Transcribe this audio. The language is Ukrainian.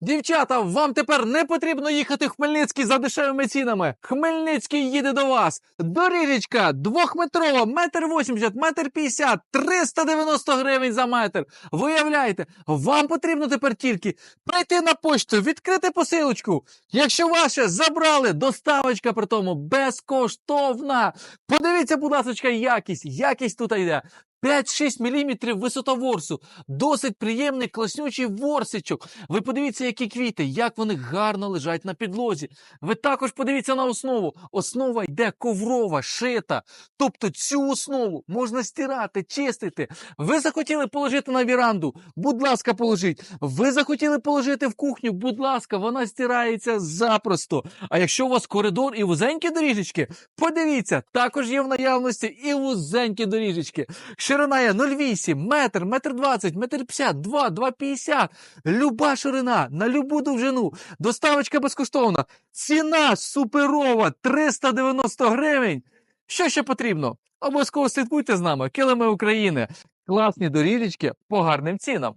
Дівчата, вам тепер не потрібно їхати в Хмельницький за дешевими цінами. Хмельницький їде до вас. Доріжечка двохметрова, метр вісімдесят, метр п'ятдесят, 390 гривень за метр. Виявляєте, вам потрібно тепер тільки прийти на почту, відкрити посилочку. Якщо ваше забрали, доставочка при тому безкоштовна. Подивіться, будь ласка, якість. Якість тут йде. 5-6 мм висота ворсу. Досить приємний класнючий ворсичок. Ви подивіться, які квіти, як вони гарно лежать на підлозі. Ви також подивіться на основу. Основа йде коврова, шита. Тобто цю основу можна стирати, чистити. Ви захотіли положити на віранду, будь ласка, положіть. Ви захотіли положити в кухню, будь ласка, вона стирається запросто. А якщо у вас коридор і вузенькі доріжечки, подивіться, також є в наявності і вузенькі доріжечки. Ширина є 0,8, метр, метр 20, метр 50, 2, 2,50. Люба ширина, на любу довжину. Доставочка безкоштовна. Ціна суперова 390 гривень. Що ще потрібно? Обов'язково слідкуйте з нами. Килими України. Класні доріжечки по гарним цінам.